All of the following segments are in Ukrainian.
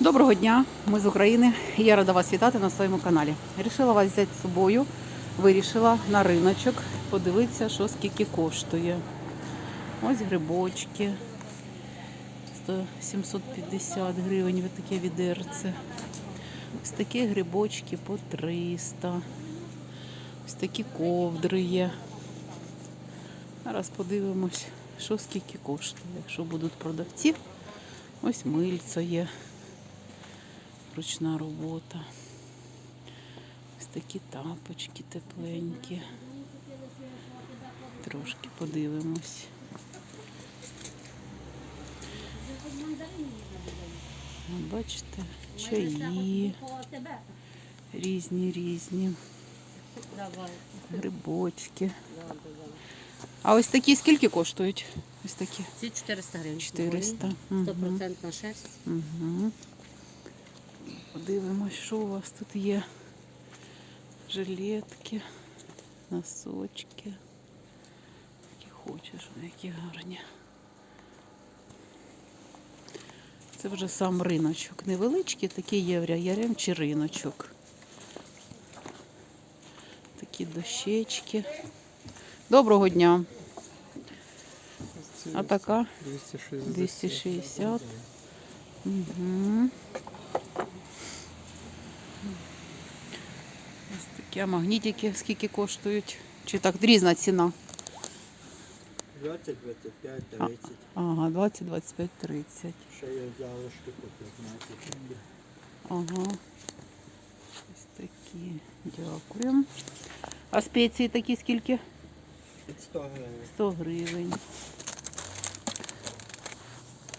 Доброго дня, ми з України. Я рада вас вітати на своєму каналі. Рішила вас взяти з собою. Вирішила на риночок подивитися, що скільки коштує. Ось грибочки. 750 гривень ось таке відерце. Ось такі грибочки по 300. Ось такі ковдри є. Зараз подивимось, що скільки коштує. Якщо будуть продавці, ось мильця є. Ручна робота. Ось такі тапочки тепленькі. Трошки подивимось. Бачите, чаї різні різні. Грибочки. А ось такі скільки коштують? Ось такі Ці 400 гривень. 400. Мгм. Стопроцентна шерсть. Угу. Подивимось, що у вас тут є. Жилетки, носочки. Які хочеш, які гарні. Це вже сам риночок. Невеличкий, такий євря, ярем чи риночок. Такі дощечки. Доброго дня. А така? 260. 260. Угу. Ось такі а магнітики скільки коштують? Чи так різна ціна? 20, 25, 30. Ага, 20, 25, 30. Ще є залишки по 15. Ага. Ось такі. Дякую. А спеції такі скільки? 100 гривень. 100 гривень.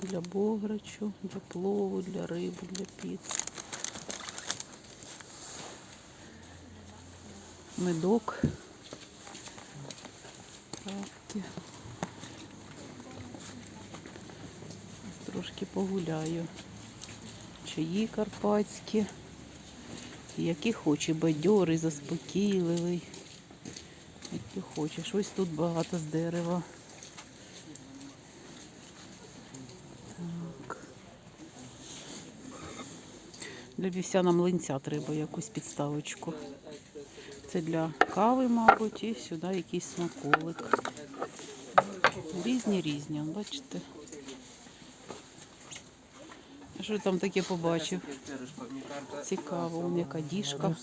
Для бограчу, для плову, для риби, для піци. Медок. Травки. Трошки погуляю. Чаї карпатські. Які хоче, бадьорий, заспокійливий. Які хочеш. Ось тут багато з дерева. Так. Для вівсяна млинця треба якусь підставочку. Це для кави, мабуть, і сюди якийсь смаколик. Різні різні, бачите. Що там таке побачив? Цікаво, у яка діжка.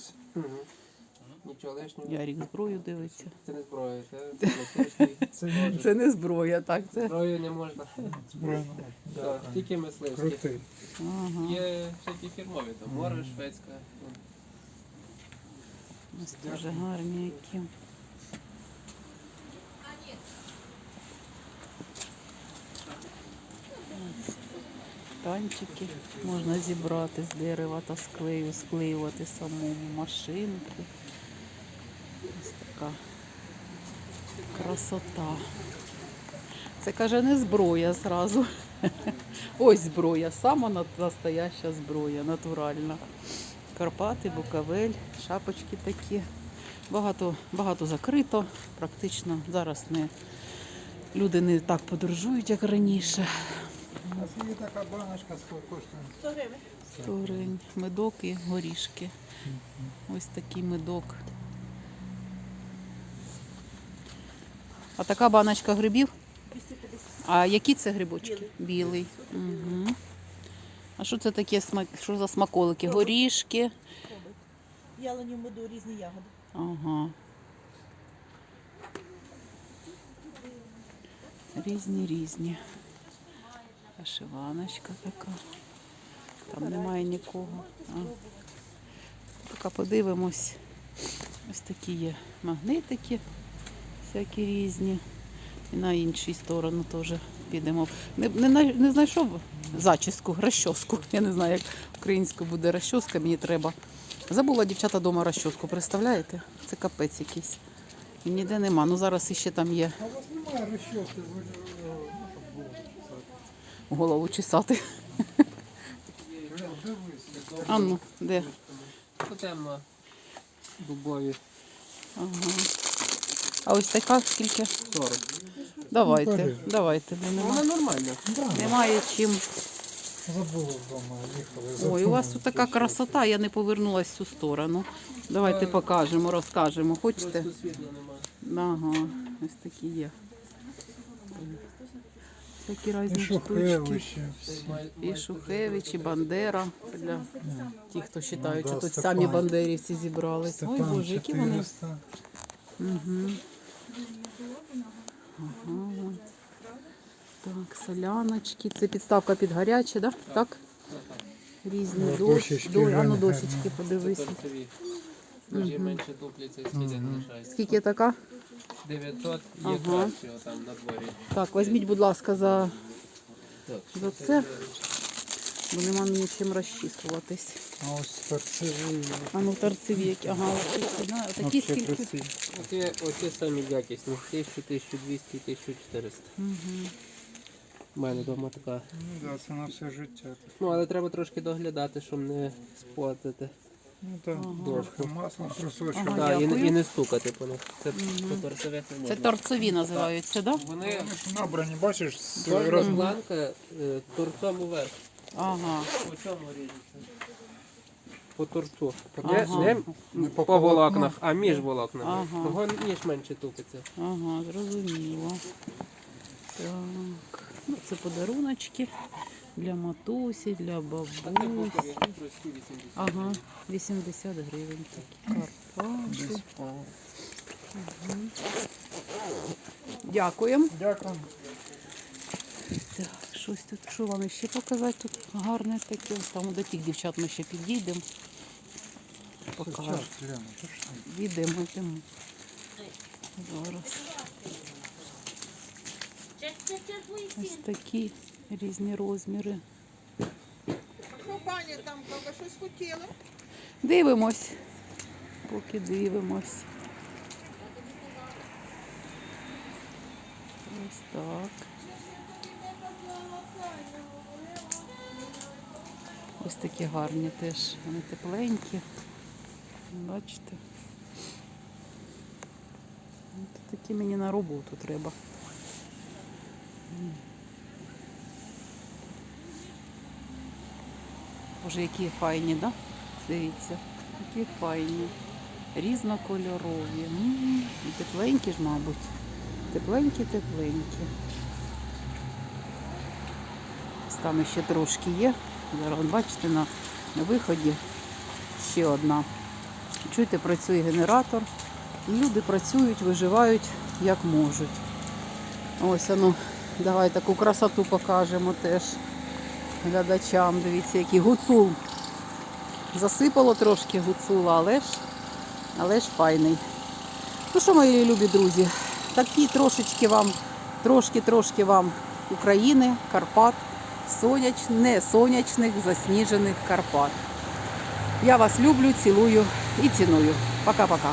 Ярік зброю дивиться. Це не зброя, це. Це не зброя, так. Це. Зброю не можна. Збройно. Так, Тільки мисливські. Є всякі фірмові, там море, шведська. Ну, Ось дуже гарні які. Танчики можна зібрати з дерева та склею, склеювати саму машинку. Ось така красота. Це каже не зброя зразу. Ось зброя, сама настояща зброя, натуральна. Карпати, Буковель, шапочки такі. Багато, багато закрито, практично зараз не люди не так подорожують, як раніше. А скільки така баночка коштує? 100 гривень. Медок і горішки. Ось такий медок. А така баночка грибів? А які це грибочки? Білий. Угу. А що це таке смак? Що за смаколики? Горішки. Ялані в меду різні ягоди. Ага. Різні різні. Вишиваночка така. Там немає нікого. А. Поки подивимось. Ось такі є магнитики, всякі різні. І на іншій сторону теж підемо. Не, не, не знайшов зачіску, розчоску. Я не знаю, як українською буде розчоска, мені треба. Забула дівчата вдома розчоску, представляєте? Це капець якийсь. І ніде нема. Ну зараз іще там є А у вас немає розчоски, ви ж, е, ну, голову чесати. А ну, де? Це. Дубові. Ага. А ось така скільки? 40. Давайте, давайте, бо Вона нема, нормальна. немає чим Забув вдома, їхали. Ой, у вас тут така красота, я не повернулася в цю сторону. Давайте покажемо, розкажемо. Хочете? Просто світла немає. Ага, ось такі є. Такі різні штучки. І Шухевич, і Бандера. Це для тих, хто вважає, Ну, що да, тут Степан. самі бандерівці зібрались. Ой, Боже, які вони. 400. Угу. Ага. Так, соляночки. Це підставка під гаряче, да? так? Різні Ну, дощ, дощечки до, а ну дощечки подивися. подивись. торцеві. Менше тупляться скільки лишається. Скільки така? 900 є Ага. кращого там на дворі. Так, візьміть, будь ласка, за, Так, за це, бо нема мені чим розчісуватись. А ось торцеві. А ну торцеві, які. Ага, ось такі скільки. оці самі якісні. 1000, 1200, 1400. Угу. У мене вдома така. Ну да, це на все життя. Ну, але треба трошки доглядати, щоб не спортити. Ну так, Ага. трошки маслом. Ага. Так, і, не- і не стукати по них. Це по торцевих не Це можна. торцеві називаються, так? Да? Вони Вони ж набрані, бачиш, з кожна роз... планка е, торцом уверх. Ага. По чому ріжеться? По торцу. Ага. Не, не по, по волокнах, а між волокнами. Ага. Того ніж менше тупиться. Ага, зрозуміло. Так. Ну, це подаруночки для матусі, для 80. Ага, 80 гривень такі карпати. Дякуємо. Дякую. Так, щось тут, що вам ще показати тут гарне таке. Там до тих дівчат ми ще підійдемо. Покажемо. Йдемо, йдемо. Зараз. Ось такі різні розміри. Пані там, ви щось хотіли? Дивимось. Поки дивимось. Ось так. Ось такі гарні теж. Вони тепленькі. Бачите? От такі мені на роботу треба. Боже, які файні, да? Дивіться, які файні. Різнокольорові. І тепленькі ж, мабуть. Тепленькі, тепленькі. Ось Там ще трошки є. Зараз, бачите, на, на виході ще одна. Чуєте, працює генератор. Люди працюють, виживають як можуть. Ось ну, давай таку красоту покажемо теж глядачам. Дивіться, який гуцул. Засипало трошки гуцула, але ж, але ж файний. Ну що, мої любі друзі, такі трошечки вам, трошки-трошки вам України, Карпат, соняч, не сонячних, засніжених Карпат. Я вас люблю, цілую і ціную. Пока-пока.